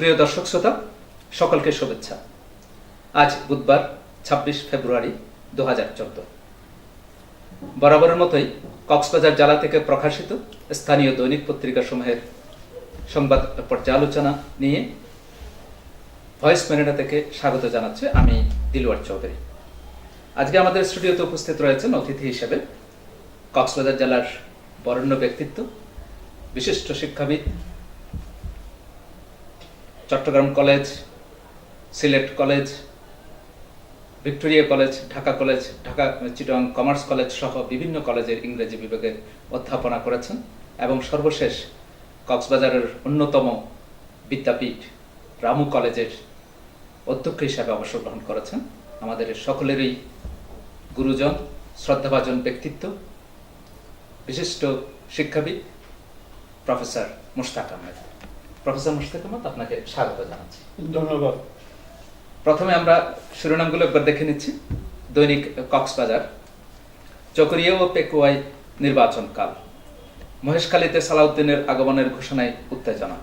সুপ্রিয় দর্শক শ্রোতা, সকলকে শুভেচ্ছা। আজ বুধবার, ছাব্বিশ ফেব্রুয়ারি দু হাজার চোদ্দ। বরাবরের মতোই কক্সবাজার জেলা থেকে প্রকাশিত স্থানীয় দৈনিক পত্রিকা সমূহের সংবাদ পর্যালোচনা নিয়ে ভয়েস মেনেটা থেকে স্বাগত জানাচ্ছি আমি দিলওয়ার চৌধুরী। আজকে আমাদের স্টুডিওতে উপস্থিত রয়েছেন অতিথি হিসেবে কক্সবাজার জেলার বরেণ্য ব্যক্তিত্ব, বিশিষ্ট শিক্ষাবিদ Chattogram college, Sylhet college, Victoria college, Dhaka college, Dhaka Chittagong commerce college সহ বিভিন্ন কলেজের ইংরেজি বিভাগে অধ্যাপনা করেছেন এবং সর্বশেষ কক্সবাজারের অন্যতম বিদ্যাপীঠ রামু কলেজের অধ্যক্ষ হিসাবে অবসর গ্রহণ করেছেন। আমাদের সকলেরই গুরুজন, শ্রদ্ধাভাজন ব্যক্তিত্ব, বিশিষ্ট শিক্ষাবিদ প্রফেসর মুশতাক আহমেদ। প্রফেসর মুশতাক আহমেদ আপনাকে স্বাগত জানাচ্ছি। ধন্যবাদ। প্রথমে আমরা শিরোনামগুলো একবার দেখে নিচ্ছি। দৈনিক কক্সবাজার চকরিয়া ও পেকুয়াই নির্বাচন কাল। মহেশখালীতে সালাউদ্দিনের আগমনের ঘোষণায় উত্তেজনা।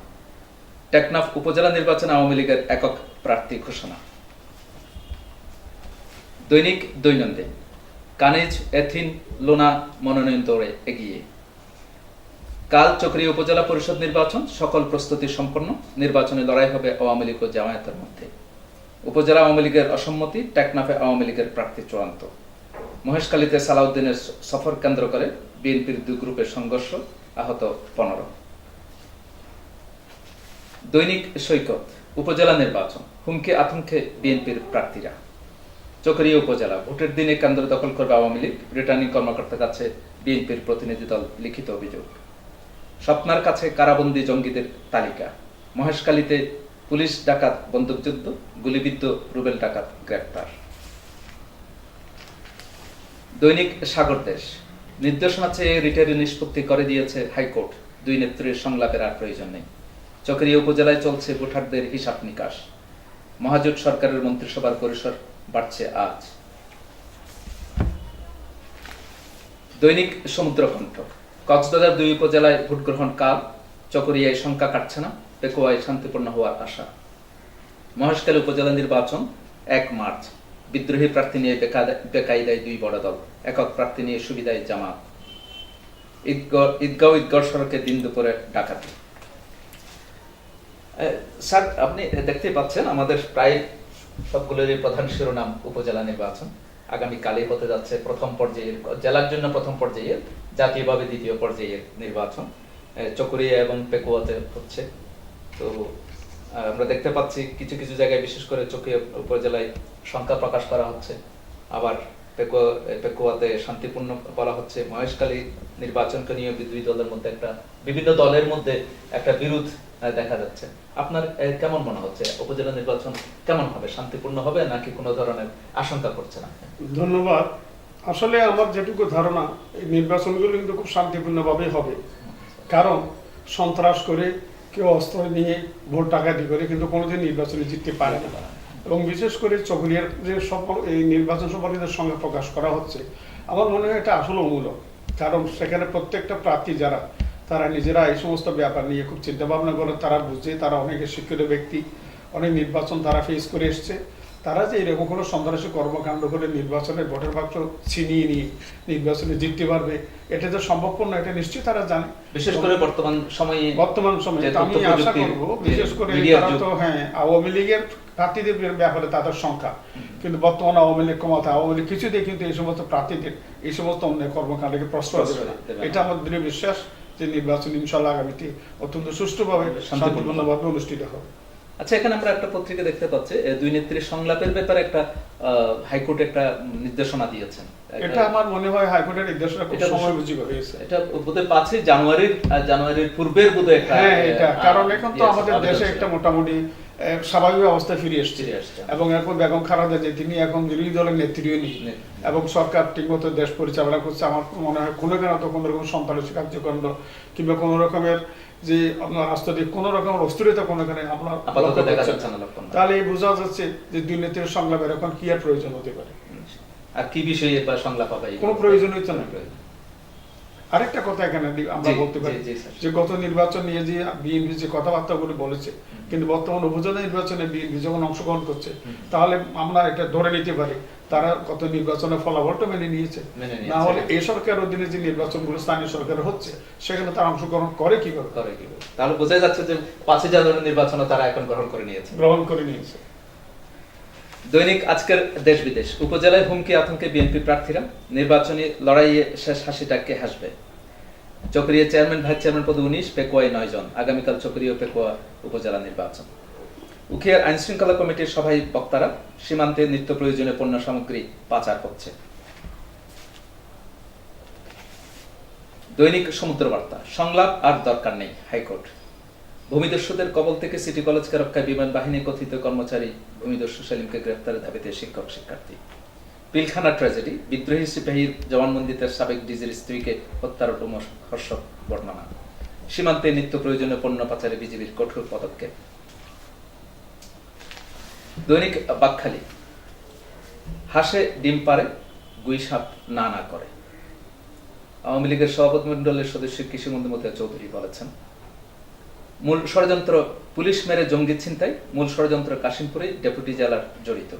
টেকনাফ উপজেলা নির্বাচন আওয়ামী লীগের একক প্রার্থী ঘোষণা। দৈনিক দৈনন্দিন কানিজ এথিন লোনা মনোনয়ন দৌড়ে এগিয়ে। কাল চক্রীয় উপজেলা পরিষদ নির্বাচন সকল প্রস্তুতি সম্পন্ন। নির্বাচনে লড়াই হবে আওয়ামী লীগ ও জামায়াতের মধ্যে। উপজেলা আওয়ামী লীগের অসম্মতি, টেকনাফে আওয়ামী লীগের প্রার্থী চূড়ান্ত। মহেশখালীতে সালাউদ্দিনের সফর কেন্দ্র করে বিএনপির দুই গ্রুপের সংঘর্ষ, আহত পনেরো। দৈনিক সৈকত, উপজেলা নির্বাচন, হুমকি আতঙ্কে বিএনপির প্রার্থীরা। চকরিয়া উপজেলা, ভোটের দিনে কেন্দ্র দখল করবে আওয়ামী লীগ, রিটার্নিং কর্মকর্তার কাছে বিএনপির প্রতিনিধি দল লিখিত অভিযোগ। স্বপ্নার কাছে কারাবন্দী জঙ্গিদের তালিকা। মহেশখালীতে পুলিশ ডাকাত বন্দুকযুদ্ধ, গুলিবিদ্ধ রুবেল ডাকাত গ্রেপ্তার। দৈনিক সাগর দেশ। নির্দেশনা চেয়ে রিটের নিষ্পত্তি করে দিয়েছে হাইকোর্ট। দুই নেত্রীর সংলাপের আর প্রয়োজন নেই। চকরিয়া উপজেলায় চলছে ভোটারদের হিসাব নিকাশ। মহাজোট সরকারের মন্ত্রিসভার পরিসর বাড়ছে আজ। দৈনিক সমুদ্রকণ্ঠ। কক্সবাজার দুই উপজেলায় ভোট গ্রহণ কাল। চকরিয়ায় শঙ্কা কাটছে না। পেকুয়ায় শান্তিপূর্ণ হওয়ার আশা। মহেশখালী উপজেলা নির্বাচন এক মার্চ। বিদ্রোহী প্রার্থী নিয়ে বেকা- বেকায়দায় দুই বড় দল। একক প্রার্থী নিয়ে সুবিধায় জামাত। ঈদগাঁও ঈদগাঁও সড়কে দিন দুপুরে ডাকাতি। স্যার, আপনি দেখতে পাচ্ছেন আমাদের প্রায় সবগুলোরই প্রধান শিরোনাম উপজেলা নির্বাচন। আগামী কালে হতে যাচ্ছে প্রথম পর্যায়ের, জেলার জন্য প্রথম পর্যায়ের, জাতীয়ভাবে দ্বিতীয় পর্যায়ের নির্বাচন। চকরিয়া এবং পেকুয়াতে হচ্ছে। তো আমরা দেখতে পাচ্ছি কিছু কিছু জায়গায়, বিশেষ করে চকিয়া উপজেলায় সংখ্যা প্রকাশ করা হচ্ছে। আবার পেকুয়া পেকুয়াতে শান্তিপূর্ণ বলা হচ্ছে। মহেশখালী নির্বাচনকে নিয়ে দুই দলের মধ্যে একটা, বিভিন্ন দলের মধ্যে একটা বিরোধ দেখা যাচ্ছে। আপনার কেমন মনে হচ্ছে? উপজেলা নির্বাচন কেমন হবে? শান্তিপূর্ণ হবে নাকি কোনো ধরনের আশঙ্কা করছেন আপনি? ধন্যবাদ। আসলে আমার যেটুকু ধারণা, এই নির্বাচনগুলো কিন্তু খুব শান্তিপূর্ণভাবে হবে। কারণ সন্ত্রাস করে কেউ অস্ত্র নিয়ে ভোট ডাকাতি করে কিন্তু কোনোদিন নির্বাচনে জিততে পারে না। এবং বিশেষ করে চকরিয়ার যে সফল, এই নির্বাচন সম্পর্কিত সঙ্গে প্রকাশ করা হচ্ছে, আমার মনে হয় এটা আসলে অমূলক। কারণ সেখানে প্রত্যেকটা প্রার্থী যারা তারা নিজেরা এই সমস্ত ব্যাপার নিয়ে খুব চিন্তা ভাবনা করে তারা বুঝে তারা অনেকে শিক্ষিত ব্যক্তি অনেক নির্বাচন তারা ফেস করে এসছে। তারা যে এরকম কোনো সন্ত্রাসী কর্মকাণ্ড করে নির্বাচনের ভোটের বাক্স ছিনিয়ে নিয়ে নির্বাচনে জিততে পারবে এটা তো সম্ভবপর না এটা নিশ্চয়ই তারা জানে। বিশেষ করে বর্তমান সময়ে বর্তমান সময়ে আমি আশা করব বিশেষ করে তারা তো হ্যাঁ আওয়ামী লীগের প্রার্থীদের ব্যাপারে তাদের সংখ্যা কিন্তু বর্তমান আওয়ামী লীগ ক্ষমতা আওয়ামী লীগ কিছুতেই কিন্তু এই সমস্ত প্রার্থীদের এই সমস্ত অন্য কর্মকাণ্ডকে প্রশ্রয় দেবে দেবে না। এটা আমার দৃঢ় বিশ্বাস। যে নির্বাচন ইনশাল্লাহ আগামীতে অত্যন্ত সুষ্ঠুভাবে শান্তিপূর্ণভাবে অনুষ্ঠিত হবে। আচ্ছা এখানে আমরা একটা পত্রিকা দেখতে পাচ্ছি। দুই নেত্রীর সংলাপের ব্যাপারে একটা হাইকোর্ট একটা নির্দেশনা দিয়েছেন। এটা আমার মনে হয় হাইকোর্টের নির্দেশনা খুব সময় বুঝি হয়েছে। এটা বোধহয় পাচ্ছি জানুয়ারির জানুয়ারির পূর্বের বোধহয় একটা হ্যাঁ এটা। কারণ এখন তো আমাদের দেশে একটা মোটামুটি স্বাভাবিক অবস্থায় ফিরে এসছে এবং এখন বেগম খালেদা যে তিনি এখন বিরোধী দলের নেত্রীও নেই। এবং সরকার ঠিকমতো দেশ পরিচালনা করছে আমার মনে হয় কোনো কেন তো কোনো রকম সন্ত্রাসী কার্যকাণ্ড কিংবা কোনো রকমের যে আপনার রাষ্ট্রটিক কোনো রকমের অস্থিরতা কোনো এখানে আপনার না। না না। তাহলে এই বোঝা যাচ্ছে যে দুর্নীতির সংলাপের এখন কি আর প্রয়োজন হতে পারে আর কি বিষয়ে বা সংলাপ হবে কোনো প্রয়োজনই তো নেই। আরেকটা কথা এখানে আমরা বলতে পারি। যে গত নির্বাচন নিয়ে যে বিএনপি যে কথাবার্তাগুলো বলেছে কিন্তু বর্তমান উপজেলা নির্বাচনে বিএনপি যখন অংশগ্রহণ করছে তাহলে আমরা এটা ধরে নিতে পারি তারা কত নির্বাচনের ফলাফলটা মেনে নিয়েছে। না হলে এই সরকার অধীনে যে নির্বাচনগুলো স্থানীয় সরকার হচ্ছে সেখানে তারা অংশগ্রহণ করে কি করে করে কি? তাহলে বোঝা যাচ্ছে যে পাঁচই জানুয়ারি নির্বাচনে তারা এখন গ্রহণ করে নিয়েছে। গ্রহণ করে নিয়েছে। দৈনিক আজকের দেশ বিদেশ। উপজেলায় হুমকি আতঙ্কে বিএনপি প্রার্থীরা, নির্বাচনী লড়াইয়ে শেষ হাসিটাকে হাসবে? চকরিয়া চেয়ারম্যান, ভাইস চেয়ারম্যান পদে উনিশ, পেকুয়ায় নয় জন। আগামীকাল চকরিয়া পেকুয়া উপজেলা নির্বাচন। উখিয়ার আইন শৃঙ্খলা কমিটির সভায় বক্তারা, সীমান্তে নিত্য প্রয়োজনীয় পণ্য সামগ্রী পাচার হচ্ছে দৈনিক সমুদ্র বার্তা সংলাপ আর দরকার নেই হাইকোর্ট। ভূমিদস্যুদের কবল থেকে সিটি কলেজকে রক্ষায় বিমান বাহিনী কথিত কর্মচারী ভূমিদস্যু সেলিমকে গ্রেফতারের দাবিতে শিক্ষক শিক্ষার্থী। পিলখানা ট্র্যাজেডি, বিদ্রোহী সিপাহীর জবানবন্দিতে সাবেক ডিজির স্ত্রীকে হত্যার হর্ষক বর্ণনা। সীমান্তে নিত্য প্রয়োজনীয় পণ্য পাচারে বিজিবির কঠোর পদক্ষেপ। দৈনিক বাকখালী, হাসে ডিম পারে গুই সাপ না না করে। আওয়ামী লীগের সভাপতি মন্ডলের সদস্য কৃষিমন্ত্রী মতিয়া চৌধুরী বলেছেন মূল ষড়যন্ত্র পুলিশ মেরে জঙ্গি ছিনতাই, মূল ষড়যন্ত্র কাশিমপুরে ডেপুটি জেলার জড়িত।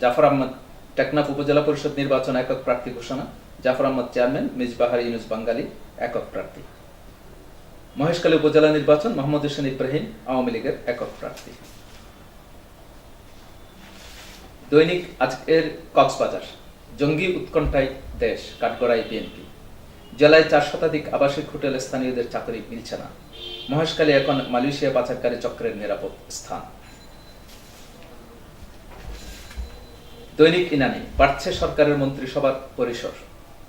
জাফর আহমদ টেকনাফ উপজেলা পরিষদ নির্বাচন একক প্রার্থী ঘোষণা, জাফর আহমদ চেয়ারম্যান, মিজবাহার ইউনুস বাঙ্গালী একক প্রার্থী। মহেশখালী উপজেলা নির্বাচন, মোহাম্মদ হোসেন ইব্রাহিম আওয়ামী লীগের একক প্রার্থী। দৈনিক আজকের কক্সবাজার, জঙ্গি উৎকণ্ঠায় দেশ, কাঠগড়ায় বিএনপি। জেলায় চার শতাধিক আবাসিক হোটেল স্থানীয়দের চাকরি মিলছে না। মহেশখালী এখন মালয়েশিয়া পাচারকারী চক্রের নিরাপদ স্থান। দৈনিক ইনানি, বাড়ছে সরকারের মন্ত্রিসভার পরিসর।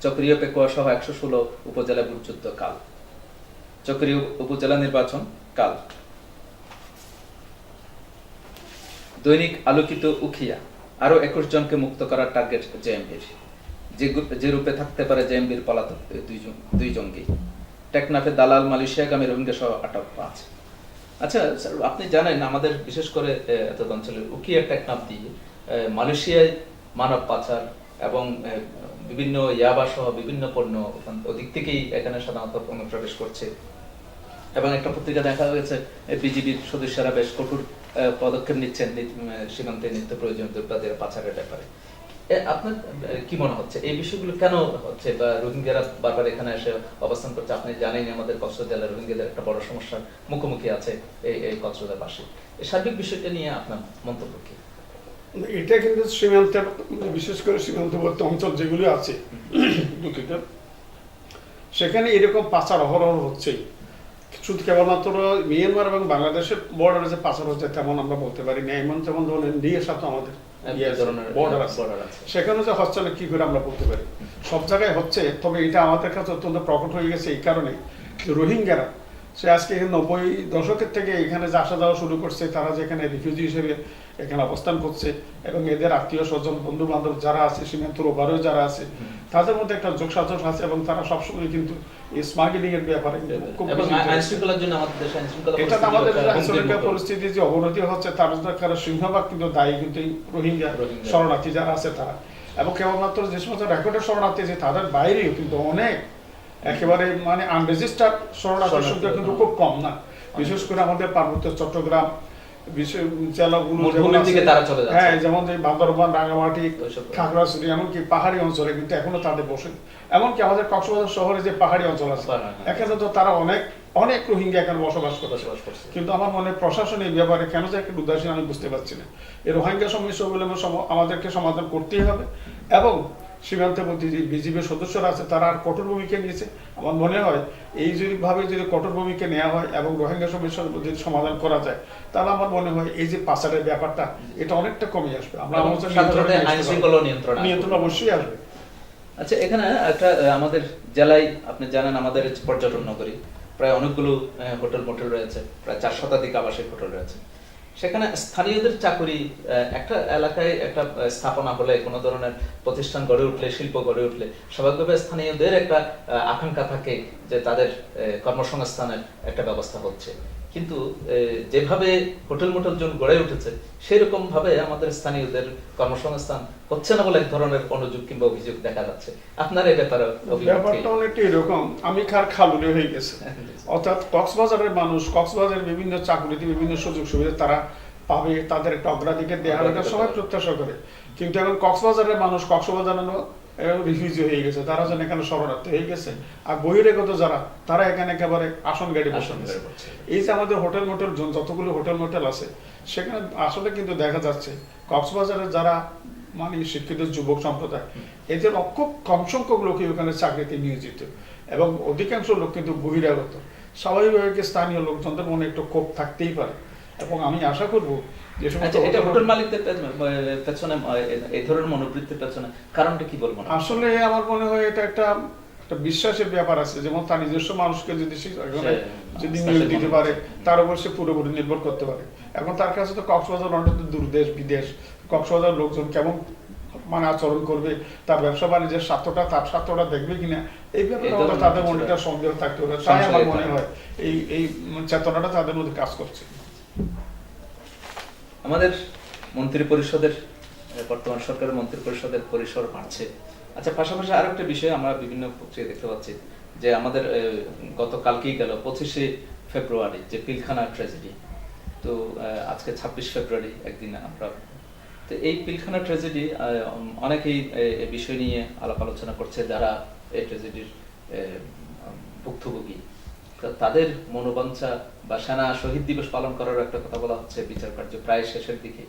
চক্রীয় পেকুয়া সহ একশো ষোলো উপজেলা বুটযুদ্ধ কাল। চক্রীয় উপজেলা নির্বাচন কাল। দৈনিক আলোকিত উখিয়া আরও একুশ জনকে মুক্ত করার টার্গেট জেএমবির যে যে রূপে থাকতে পারে জেএমবির পলাতক দুই জঙ্গি। টেকনাফে দালাল মালয়েশিয়া মালয়েশিয়াগামী রোহিঙ্গা সহ আটক পাঁচ। আচ্ছা স্যার, আপনি জানেন আমাদের বিশেষ করে এত অঞ্চলের উকিয়া টেকনাফ দিয়ে মালয়েশিয়ায় মানব পাচার এবং বিভিন্ন ইয়াবা সহ বিভিন্ন পণ্য ওদিক থেকেই এখানে সাধারণত পণ্য প্রবেশ করছে। এবং একটা পত্রিকা দেখা হয়েছে বিজিবির সদস্যরা বেশ কঠোর পদক্ষেপ নিচ্ছেন সীমান্তে নিত্য প্রয়োজন দ্রব্যাদের পাচারের ব্যাপারে। আপনার কি মনে হচ্ছে? এই বিষয়গুলো কেন হচ্ছে? বা রোহিঙ্গারা বারবার এখানে এসে অবস্থান করছে, আপনি জানেন আমাদের কক্সবাজার রোহিঙ্গাদের একটা বড় সমস্যার মুখোমুখি আছে এই এই কক্সবাজার পাশে। এই সার্বিক বিষয়টা নিয়ে আপনার মন্তব্য কি? এটা কিন্তু বিশেষ করে সীমান্তবর্তী অঞ্চল যেগুলো আছে দুঃখিত সেখানে এরকম পাচার অহরহ হচ্ছেই। শুধু কেবলমাত্র মিয়ানমার এবং বাংলাদেশের বর্ডারে যে পাচার হচ্ছে, তেমন আমরা বলতে পারি না। এমন যেমন ধরনের ইন্ডিয়ার সাথে আমাদের আছে। সেখানে যে হচ্ছে কি করে আমরা বলতে পারি? সব জায়গায় হচ্ছে তবে এটা আমাদের কাছে অত্যন্ত প্রকট হয়ে গেছে এই কারণে রোহিঙ্গারা সে আজকে নব্বই দশকের থেকে এখানে যে আসা যাওয়া শুরু করছে তারা যেখানে রিফিউজি হিসেবে এখানে অবস্থান করছে এবং এদের আত্মীয় স্বজন বন্ধু বান্ধব যারা আছে সীমান্তর ওপারেও যারা আছে তাদের মধ্যে একটা যোগসাজশ আছে এবং তারা সবসময় কিন্তু এই স্মাগলিং এর ব্যাপারে জন্য এটা আমাদের। পরিস্থিতি যে অবনতি হচ্ছে তার কারণ সিংহভাগ কিন্তু দায়ী কিন্তু রোহিঙ্গা। শরণার্থী যারা আছে তারা এবং কেবলমাত্র যে সমস্ত রেকর্ডের শরণার্থী আছে তাদের বাইরেও কিন্তু অনেক একেবারে মানে আনরেজিস্টার্ড শরণার্থীর সংখ্যা কিন্তু। খুব কম না বিশেষ করে আমাদের পার্বত্য চট্টগ্রাম বিশেষ জেলাগুলো। হ্যাঁ যেমন বান্দরবান রাঙামাটি খাগড়াছড়ি এমনকি পাহাড়ি অঞ্চলে কিন্তু এখনও তাদের বসে এমনকি আমাদের কক্সবাজার শহরে যে পাহাড়ি অঞ্চল আছে। এখানে তো তারা অনেক অনেক রোহিঙ্গা এখানে বসবাস করছে বসবাস করছে কিন্তু আমার মনে প্রশাসন এই ব্যাপারে কেন যে একটা উদাসীন আমি বুঝতে পারছি না এই রোহিঙ্গা সমস্যাগুলো আমার সম- আমাদেরকে সমাধান করতেই হবে এবং সীমান্তবর্তী যে বিজিবির সদস্যরা আছে তারা আর কঠোর ভূমিকা নিয়েছে। আমার মনে হয় এই যদি ভাবে যদি কঠোর ভূমিকা নেওয়া হয় এবং রোহিঙ্গা সমস্যার যদি সমাধান করা যায় তাহলে আমার মনে হয় এই যে পাচারের ব্যাপারটা এটা অনেকটা কমে আসবে। আমরা। নিয়ন্ত্রণ অবশ্যই আসবে। আচ্ছা এখানে একটা আমাদের জেলায় আপনি জানেন আমাদের পর্যটন নগরী প্রায় অনেকগুলো হোটেল মোটেল রয়েছে প্রায় চার শতাধিক আবাসিক হোটেল রয়েছে। সেখানে স্থানীয়দের চাকরি একটা এলাকায় একটা স্থাপনা হলে, কোনো ধরনের প্রতিষ্ঠান গড়ে উঠলে, শিল্প গড়ে উঠলে, স্বাভাবিকভাবে স্থানীয়দের একটা আকাঙ্ক্ষা থাকে যে তাদের কর্মসংস্থানের একটা ব্যবস্থা হচ্ছে। কিন্তু যেভাবে হোটেল মোটেল জোন গড়ে উঠেছে সেরকম ভাবে আমাদের স্থানীয়দের কর্মসংস্থান হচ্ছে না বলে এক ধরনের অনুযোগ কিংবা অভিযোগ দেখা যাচ্ছে। আপনার এই ব্যাপারে ব্যাপারটা অনেকটা এরকম। আমি খার খালুরে হয়ে গেছে। অর্থাৎ কক্সবাজারের মানুষ কক্সবাজারের বিভিন্ন চাকরিতে বিভিন্ন সুযোগ সুবিধা তারা পাবে তাদের একটা অগ্রাধিকার দেওয়া হবে সবাই প্রত্যাশা করে। কিন্তু এখন কক্সবাজারের মানুষ কক্সবাজার রিফিউজি হয়ে গেছে তারা যেন এখানে শরণার্থী হয়ে গেছে। আর বহিরাগত যারা তারা এখানে একেবারে আসন গাড়ি বসে এই যে আমাদের হোটেল মোটেল যতগুলো হোটেল মোটেল আছে সেখানে আসলে কিন্তু দেখা যাচ্ছে কক্সবাজারের যারা মানে শিক্ষিত যুবক সম্প্রদায় এদের খুব কম সংখ্যক লোকই ওখানে চাকরিতে নিয়োজিত। এবং অধিকাংশ লোক কিন্তু বহিরাগত। স্বাভাবিকভাবে স্থানীয় লোকজনদের মনে একটু ক্ষোভ থাকতেই পারে। এবং আমি আশা করব যে সমস্ত আচ্ছা এটা হোটেল- মালিকদের পেছনে এই ধরনের মনোবৃত্তির পেছনে কারণটা কি বলব আসলে আমার মনে হয় এটা একটা একটা বিশ্বাসের ব্যাপার আছে। যেমন তার নিজস্ব মানুষকে যদি সে যদি নিয়োগ দিতে পারে তার উপর সে পুরোপুরি নির্ভর করতে পারে। এখন তার কাছে তো কক্সবাজার অনেক দূর দেশ বিদেশ। কক্সবাজার লোকজন কেমন মানে আচরণ করবে? তার ব্যবসা বাণিজ্যের স্বার্থটা তার স্বার্থটা দেখবে কিনা এই ব্যাপারে তাদের মনে সন্দেহ থাকতে তাই আমার মনে হয় এই এই চেতনাটা তাদের মধ্যে কাজ করছে। আমাদের মন্ত্রী পরিষদের বর্তমান সরকারের মন্ত্রী পরিষদের পরিসর বাড়ছে। আচ্ছা পাশাপাশি আরও একটা বিষয় আমরা বিভিন্ন পত্রিকায় দেখতে পাচ্ছি যে আমাদের গতকালকেই গেল পঁচিশে ফেব্রুয়ারি যে পিলখানা ট্র্যাজেডি তো আজকে ছাব্বিশ ফেব্রুয়ারি একদিন আমরা তো এই পিলখানা ট্র্যাজেডি অনেকেই এ, বিষয় নিয়ে আলাপ আলোচনা করছে যারা এই ট্র্যাজেডির ভুক্তভোগী। তাদের মনোবাঞ্ছা বা সেনা শহীদ দিবস পালন করার একটা কথা বলা হচ্ছে বিচার কার্য প্রায় শেষের দিকে।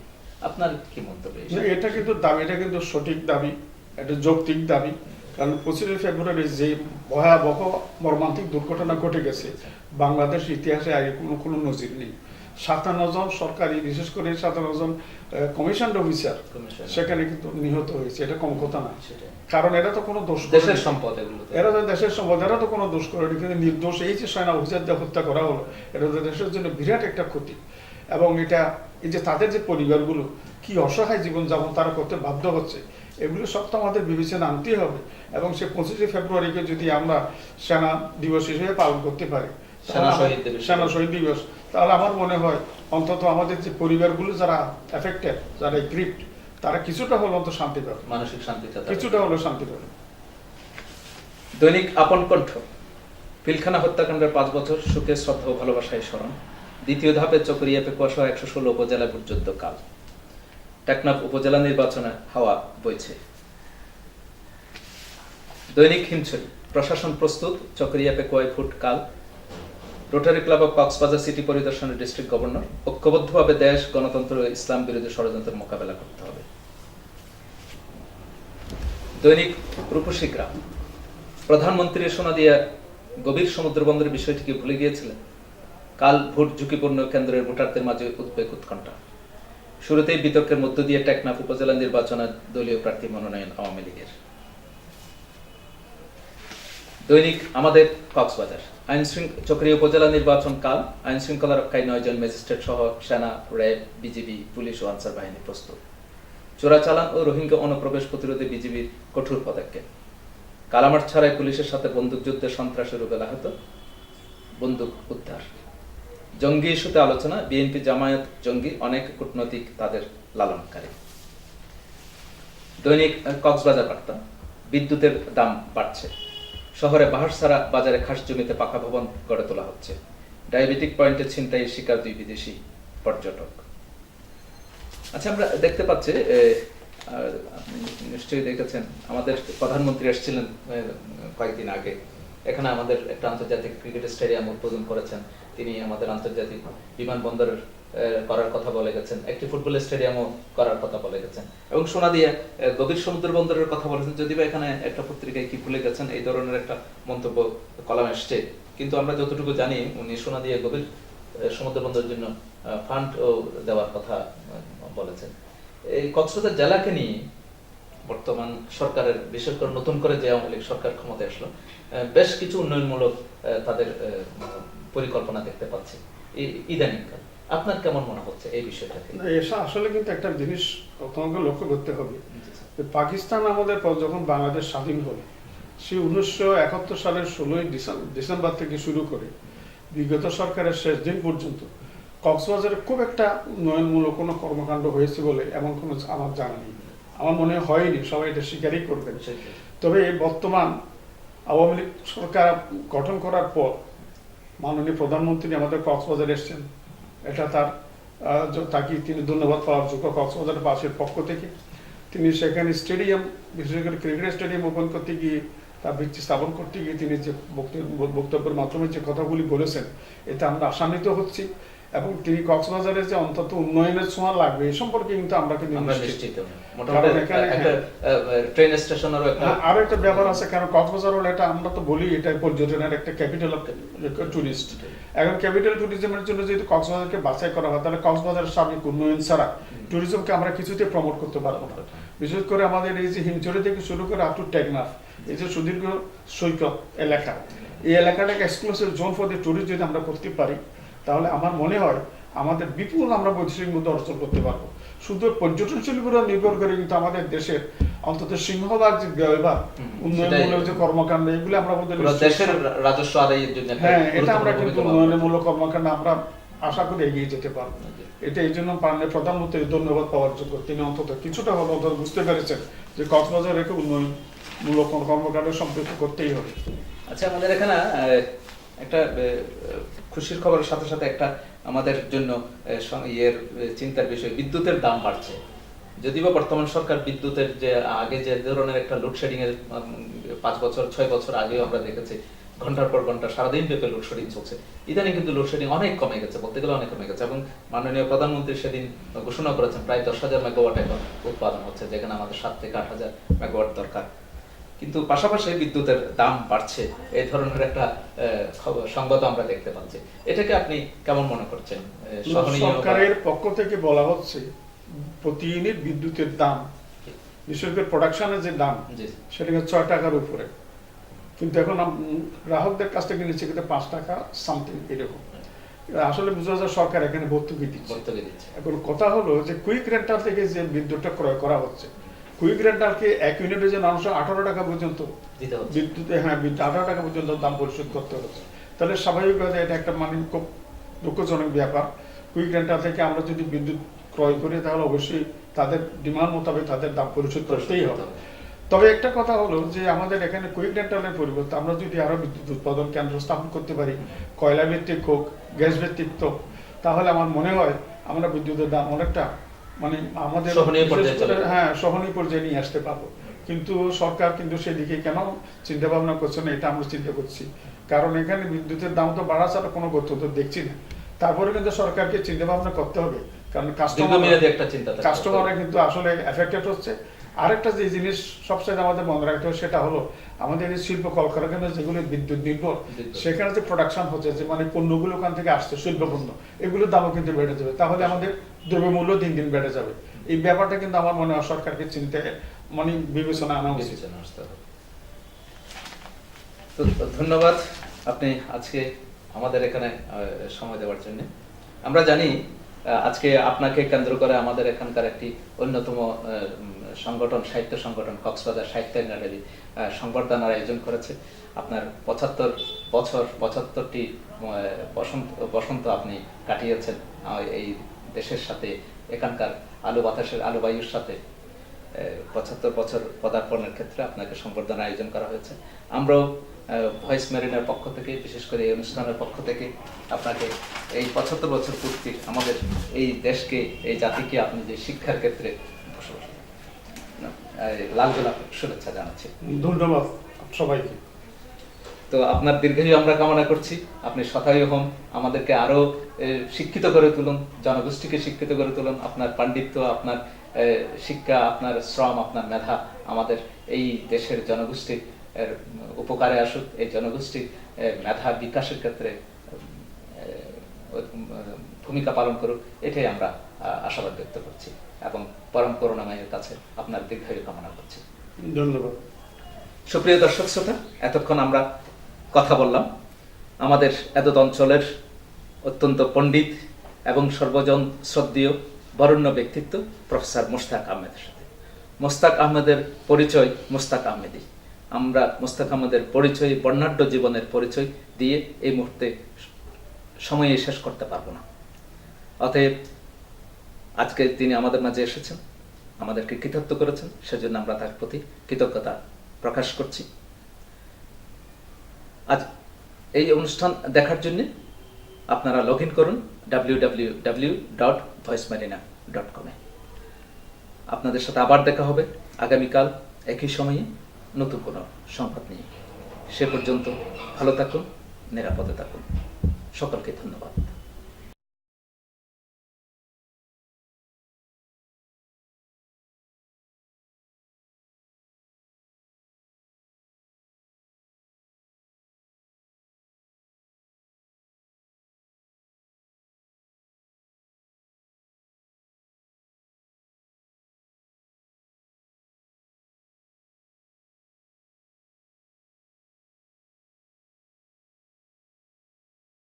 আপনার কি মন্তব্য এটা কিন্তু দাবি এটা কিন্তু সঠিক দাবি এটা যৌক্তিক দাবি। কারণ পঁচিশে ফেব্রুয়ারি যে ভয়াবহ মর্মান্তিক দুর্ঘটনা ঘটে গেছে বাংলাদেশ ইতিহাসে আগে কোনো কোনো নজির নেই। সাতান্ন জন সরকারি বিশেষ করে সাতান্ন জন কমিশন অফিসার। সেখানে কিন্তু নিহত হয়েছে। এটা কম কথা না। কারণ এরা তো কোনো দোষ দেশের সম্পদ এগুলো এরা তো দেশের সম্পদ এরা তো কোনো দোষ করেনি। কিন্তু নির্দোষ এই যে সেনা অফিসারদের হত্যা করা হলো এটা তো দেশের জন্য বিরাট একটা ক্ষতি। এবং এটা এই যে তাদের যে পরিবারগুলো কি অসহায় জীবনযাপন তারা করতে বাধ্য হচ্ছে এগুলো সব তো আমাদের বিবেচনা আনতেই হবে। এবং সে পঁচিশে ফেব্রুয়ারিকে যদি আমরা সেনা দিবস হিসেবে পালন করতে পারি সেনা শহীদ দিবস। তাহলে আমার মনে হয় অন্তত আমাদের যে পরিবারগুলো যারা এফেক্টেড যারা গ্রিপ্ট তারা কিছুটা হলো অন্তত শান্তি পাবে। মানসিক কিছুটা হলো শান্তি পাবে। দৈনিক আপন কণ্ঠ। পিলখানা হত্যাকাণ্ডের পাঁচ বছর সুখে শ্রদ্ধা ও ভালোবাসায় স্মরণ। দ্বিতীয় ধাপে চকরিয়া একশো ষোলো উপজেলা পর্যন্ত কাল। টেকনাফ উপজেলা নির্বাচনে হাওয়া বইছে। দৈনিক হিমছড়ি। প্রশাসন প্রস্তুত চকরিয়া পেকুয়ায় ফুট কাল। Rotary club of Cox's Bazar city পরিদর্শনের ডিস্ট্রিক্ট গভর্নর ঐক্যবদ্ধভাবে দেশ, গণতন্ত্র ইসলাম বিরোধী ষড়যন্ত্রের মোকাবেলা করতে হবে। দৈনিক রূপসী গ্রাম। প্রধানমন্ত্রী সোনাদিয়া গভীর সমুদ্র বন্দরের বিষয়টিকে ভুলে গিয়েছিলেন? কাল ভোট ঝুঁকিপূর্ণ কেন্দ্রের ভোটারদের মাঝে উদ্বেগ উৎকণ্ঠা। শুরুতেই বিতর্কের মধ্য দিয়ে টেকনাফ উপজেলা নির্বাচনে দলীয় প্রার্থী মনোনয়ন আওয়ামী লীগের। দৈনিক আমাদের কক্সবাজার। চক্রীয় উপজেলা নির্বাচন কাল আইন শৃঙ্খলা রক্ষায় নয়জন ম্যাজিস্ট্রেট সহ সেনা, র্যাব, বিজিবি, পুলিশ ও আনসার বাহিনী প্রস্তুত। চোরাচালান ও রোহিঙ্গা অনুপ্রবেশ প্রতিরোধে বিজিবির কঠোর পদক্ষেপ। কালামার ছাড়াই পুলিশের সাথে বন্দুকযুদ্ধে সন্ত্রাসের রূপে আহত বন্দুক উদ্ধার। জঙ্গি ইস্যুতে আলোচনা, বিএনপি জামায়াত জঙ্গি অনেক কূটনৈতিক তাদের লালনকারী। দৈনিক কক্সবাজার বার্তা। বিদ্যুতের দাম বাড়ছে। শহরে বাহারসারা বাজারে খাস জমিতে পাকা ভবন গড়ে তোলা হচ্ছে। ডায়াবেটিক পয়েন্টে ছিনতাইয়ের শিকার দুই বিদেশি পর্যটক। আচ্ছা আমরা দেখতে পাচ্ছি আপনি নিশ্চয়ই দেখেছেন, আমাদের প্রধানমন্ত্রী এসেছিলেন কয়েকদিন আগে। এখানে আমাদের একটা আন্তর্জাতিক ক্রিকেট স্টেডিয়াম উদ্বোধন করেছেন। তিনি আমাদের আন্তর্জাতিক বিমানবন্দরের করার কথা বলে গেছেন। একটি ফুটবল স্টেডিয়ামও করার কথা বলে গেছেন। এবং সোনা দিয়ে গভীর সমুদ্র বন্দরের কথা বলেছেন, যদিও বা এখানে একটা পত্রিকায় কি ভুলে গেছেন, এই ধরনের একটা মন্তব্য, কলাম এসছে। কিন্তু আমরা যতটুকু জানি, উনি সোনা দিয়ে গভীর সমুদ্র বন্দরের জন্য ফান্ড দেওয়ার কথা বলেছেন। এই কক্সবাজার জেলাকে নিয়ে বর্তমান সরকারের, বিশেষ করে নতুন করে যে আওয়ামী লীগ সরকার ক্ষমতায় আসলো বেশ কিছু উন্নয়নমূলক তাদের পরিকল্পনা দেখতে পাচ্ছি। ইদানিংকাল আপনার কেমন মনে হচ্ছে এই বিষয়টাকে না, এসা আসলে কিন্তু একটা জিনিস তোমাকে লক্ষ্য করতে হবে। যে পাকিস্তান আমাদের পর যখন বাংলাদেশ স্বাধীন হলো সে উনিশশো একাত্তর সালের ষোলোই ডিসেম্বর থেকে শুরু করে বিগত সরকারের শেষ দিন পর্যন্ত কক্সবাজারে খুব একটা উন্নয়নমূলক কোনো কর্মকাণ্ড হয়েছে বলে এমন কোনো আমার জানা নেই। আমার মনে হয়নি সবাই এটা স্বীকারই করবেন। তবে বর্তমান আওয়ামী লীগ সরকার গঠন করার পর মাননীয় প্রধানমন্ত্রী আমাদের কক্সবাজার এসেছেন। এটা তার তাকে তিনি ধন্যবাদ পাওয়ার যোগ্য কক্সবাজার বাসের পক্ষ থেকে। তিনি সেখানে স্টেডিয়াম, বিশেষ করে ক্রিকেট স্টেডিয়াম ওপেন করতে গিয়ে তার ভিত্তি স্থাপন করতে গিয়ে তিনি যে বক্তব্য, বক্তব্যের মাধ্যমে যে কথাগুলি বলেছেন, এতে আমরা আশান্বিত হচ্ছি। এবং তিনি কক্সবাজারে যে অন্তত উন্নয়নের ছোঁয়া লাগবে এই সম্পর্কে কিন্তু আমরা কিন্তু নিশ্চিত। ট্রেন স্টেশনেরও একটা হ্যাঁ, একটা ব্যাপার আছে কারণ কক্সবাজার হলো এটা আমরা তো বলি এটা পর্যটনের একটা ক্যাপিটাল অফ টুরিস্ট এখন ক্যাপিটাল ট্যুরিজমের জন্য যদি কক্সবাজারকে বাছাই করা হয় তাহলে কক্সবাজারের সার্বিক উন্নয়ন ছাড়া ট্যুরিজমকে আমরা কিছুতে প্রমোট করতে পারব না। বিশেষ করে আমাদের এই যে হিমচরে থেকে শুরু করে আপ টু টেকনাফ এই যে সুদীর্ঘ সৈকত এলাকা এই এলাকাটাকে exclusive zone for the tourist যদি আমরা করতে পারি তাহলে আমার মনে হয় আমাদের বিপুল আমরা বৈদেশিক মুদ্রা অর্জন করতে পারব। শুধু পর্যটন শিল্পের নির্ভর করে কিন্তু আমাদের দেশের অন্তত সিংহভাগ যে হুম, উন্নয়নমূলক যে কর্মকাণ্ড এগুলো আমরা আমাদের দেশের রাজস্ব আদায়ের জন্য হ্যাঁ এটা আমরা কিন্তু উন্নয়নমূলক কর্মকাণ্ড আমরা আশা করি এগিয়ে যেতে পারব। এটা এই জন্য মাননীয় প্রধানমন্ত্রী ধন্যবাদ পাওয়ার যোগ্য তিনি অন্তত কিছুটা হলো অন্তত বুঝতে পেরেছেন যে কক্সবাজার রেখে উন্নয়নমূলক কর্মকাণ্ড সম্পৃক্ত করতেই হবে। আচ্ছা আমাদের এখানে একটা খুশির খবরের সাথে সাথে একটা আমাদের জন্য ইয়ের চিন্তার বিষয়, বিদ্যুতের দাম বাড়ছে। যদিও বর্তমান সরকার বিদ্যুতের যে, আগে যে ধরনের একটা লোডশেডিং এর পাঁচ বছর, ছয় বছর আগেও আমরা দেখেছি, ঘণ্টার পর ঘণ্টা সারাদিন ব্যাপী লোডশেডিং চলছে। ইদানিং কিন্তু লোডশেডিং অনেক কমে গেছে, বলতে গেলে অনেক কমে গেছে। এবং মাননীয় প্রধানমন্ত্রী সেদিন ঘোষণা করেছেন, প্রায় দশ হাজার মেগাওয়াট এখন উৎপাদন হচ্ছে, যেখানে আমাদের সাত থেকে আট হাজার মেগাওয়াট দরকার। কিন্তু পাশাপাশি বিদ্যুতের দাম বাড়ছে। এই ধরনের একটা সংবাদ আমরা দেখতে পাচ্ছি। এটাকে আপনি কেমন মনে করছেন? সরকারের পক্ষ থেকে বলা হচ্ছে প্রতি ইউনিট বিদ্যুতের দাম বিশেষ করে প্রোডাকশনের যে দাম সেটাকে ছয় টাকার উপরে। কিন্তু এখন গ্রাহকদের কাছ থেকে নিচ্ছে কিন্তু পাঁচ টাকা সামথিং এরকম। আসলে বোঝা যায় সরকার এখানে ভর্তুকি দিচ্ছে। দিচ্ছে। এখন কথা হলো যে কুইক রেন্টাল থেকে যে বিদ্যুৎটা ক্রয় করা হচ্ছে কুইক রেন্টালকে এক ইউনিটের জন্য মানুষ আঠারো টাকা পর্যন্ত হ্যাঁ আঠারো টাকা পর্যন্ত দাম পরিশোধ করতে হচ্ছে। তাহলে স্বাভাবিকভাবে এটা একটা মানে খুব দুঃখজনক ব্যাপার। কুইক রেন্টাল থেকে আমরা যদি বিদ্যুৎ ক্রয় করি তাহলে অবশ্যই তাদের ডিমান্ড মোতাবেক তাদের দাম পরিশোধ করতেই হবে। তবে একটা কথা হলো যে আমাদের এখানে কুইক রেন্টালের পরিবর্তে আমরা যদি আরও বিদ্যুৎ উৎপাদন কেন্দ্র স্থাপন করতে পারি কয়লা ভিত্তিক হোক গ্যাস ভিত্তিক তো তাহলে আমার মনে হয় আমরা বিদ্যুতের দাম অনেকটা মানে আমাদের। হ্যাঁ সহনীয় পর্যায়ে নিয়ে আসতে পারব। কিন্তু সরকার কিন্তু সেদিকে কেন চিন্তা ভাবনা করছে না এটা আমরা চিন্তা করছি। কারণ এখানে বিদ্যুতের দাম তো বাড়া ছাড়া কোনো গতি তো দেখছি না। তারপরে কিন্তু সরকারকে চিন্তা ভাবনা করতে হবে। কারণ কাস্টমার চিন্তা কাস্টমাররা কিন্তু আসলে এফেক্টেড হচ্ছে। আরেকটা যে জিনিস সবচেয়ে আমাদের মনে রাখতে হবে সেটা হলো আমাদের এই শিল্প কলকারখানা যেগুলো বিদ্যুৎ নির্ভর সেখানে যে প্রোডাকশন হচ্ছে যে মানে পণ্যগুলো ওখান থেকে আসছে শিল্প পণ্য এগুলোর দামও কিন্তু বেড়ে যাবে। তাহলে আমাদের দ্রব্যমূল্য দিন দিন বেড়ে যাবে। এই ব্যাপারটা কিন্তু আমার মনে হয় সরকারকে চিন্তা মানে বিবেচনা আনা উচিত। ধন্যবাদ আপনি আজকে আমাদের এখানে সময় দেওয়ার জন্য। আমরা জানি আজকে আপনাকে কেন্দ্র করে আমাদের এখানকার একটি অন্যতম সংগঠন, সাহিত্য সংগঠন, কক্সবাজার সাহিত্য গ্যালারি সংবর্ধনার আয়োজন করেছে। আপনার পঁচাত্তর বছর, পঁচাত্তরটি বসন্ত বসন্ত আপনি কাটিয়েছেন এই দেশের সাথে, এখানকার আলো বাতাসের, আলো বায়ুর সাথে। পঁচাত্তর বছর পদার্পণের ক্ষেত্রে আপনাকে সংবর্ধনা আয়োজন করা হয়েছে। আমরাও ভয়েস মেরিনের পক্ষ থেকে, বিশেষ করে এই অনুষ্ঠানের পক্ষ থেকে আপনাকে এই পঁচাত্তর বছর পূর্তি আমাদের এই দেশকে, এই জাতিকে আপনি যে শিক্ষার ক্ষেত্রে লাল গোলাপ শুভেচ্ছা জানাচ্ছি। ধন্যবাদ সবাইকে। তো আপনার দীর্ঘায়ু আমরা কামনা করছি। আপনি শতায়ু হন আমাদেরকে আরও শিক্ষিত করে তুলুন জনগোষ্ঠীকে শিক্ষিত করে তুলুন। আপনার পাণ্ডিত্য আপনার শিক্ষা আপনার শ্রম আপনার মেধা আমাদের এই দেশের জনগোষ্ঠীর উপকারে আসুক। এই জনগোষ্ঠীর মেধা বিকাশের ক্ষেত্রে ভূমিকা পালন করুক। এটাই আমরা আশাবাদ ব্যক্ত করছি। এবং পরম করুণাময়ের কাছে আপনার দীর্ঘায়ু কামনা করছি। ধন্যবাদ। সুপ্রিয় দর্শক শ্রোতা এতক্ষণ আমরা কথা বললাম। আমাদের এতদ অঞ্চলের অত্যন্ত পণ্ডিত এবং সর্বজন শ্রদ্ধীয় বরণ্য ব্যক্তিত্ব প্রফেসর মোস্তাক আহমেদের সাথে। মোস্তাক আহমেদের পরিচয় মোস্তাক আহমেদি। আমরা মোস্তাক আহমেদের পরিচয় বর্ণাঢ্য জীবনের পরিচয় দিয়ে এই মুহূর্তে সময়ে শেষ করতে পারব না। অতএব আজকে তিনি আমাদের মাঝে এসেছেন, আমাদেরকে কৃতার্থ করেছেন, সেজন্য আমরা তার প্রতি কৃতজ্ঞতা প্রকাশ করছি। আজ এই অনুষ্ঠান দেখার জন্য আপনারা লগ ইন করুন W W W dot voice dot আপনাদের সাথে আবার দেখা হবে আগামীকাল একই সময়ে নতুন কোনো সংবাদ নিয়ে। সে পর্যন্ত ভালো থাকুন, নিরাপদে থাকুন। সকলকে ধন্যবাদ।